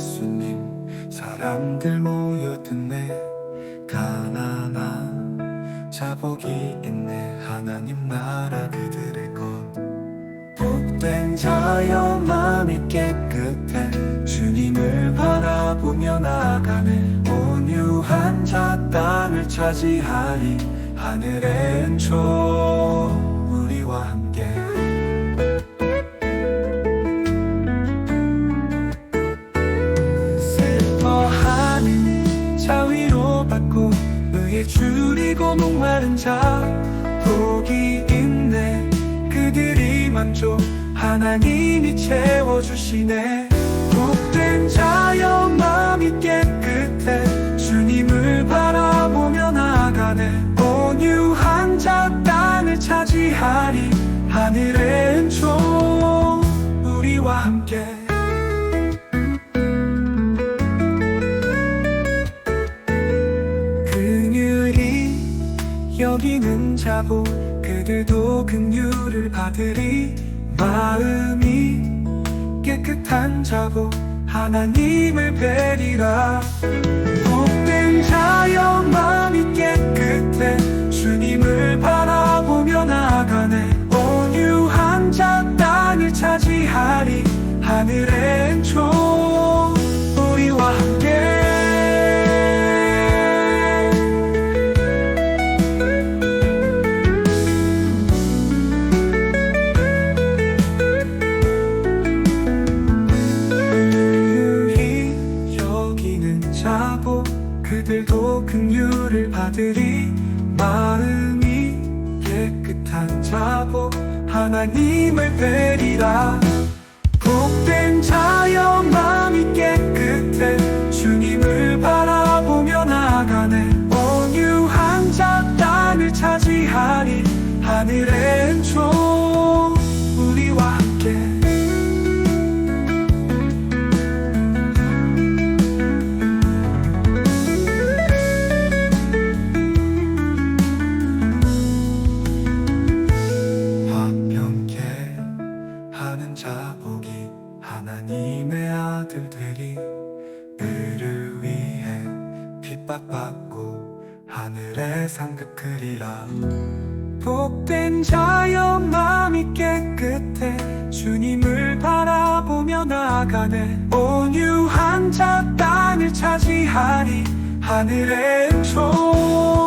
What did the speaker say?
예수님 사람들 모여 듣네. 가난한 자복이 있네. 하나님 나라 그들의 것. 복된 자여 마음이 깨끗해 주님을 바라보며 나아가네. 온유한 자 땅을 차지하리 하늘의 은총 우리와 함께 줄이고 목마른 자 복이 있네. 그들이 만족 하나님이 채워주시네. 복된 자여 마음이 깨끗해 주님을 바라보며 나아가네. 온유한 자 땅을 차지하리 하늘의 은총 여기는 자보 그들도 긍휼을 받으리. 마음이 깨끗한 자보 하나님을 뵈리라. 복된 자여 마음이 깨끗해 주님을 바라보며 나아가네. 온유한 자 땅을 차지하리. 하늘의 자보 그들도 긍휼을 받으리. 마음이 깨끗한 자보 하나님을 뵈리라. 복된 자여 마음이 깨끗해 주님을 바라보며 나아가네. 온유한 자 땅을 차지하리. 하늘의 은 하는 자 복이 하나님의 아들들이 을을 위해 핍박받고 하늘의 상급 그리라. 복된 자여 마음이 깨끗해 주님을 바라보며 나아가네 온유한 자 땅을 차지하리 하늘의 은총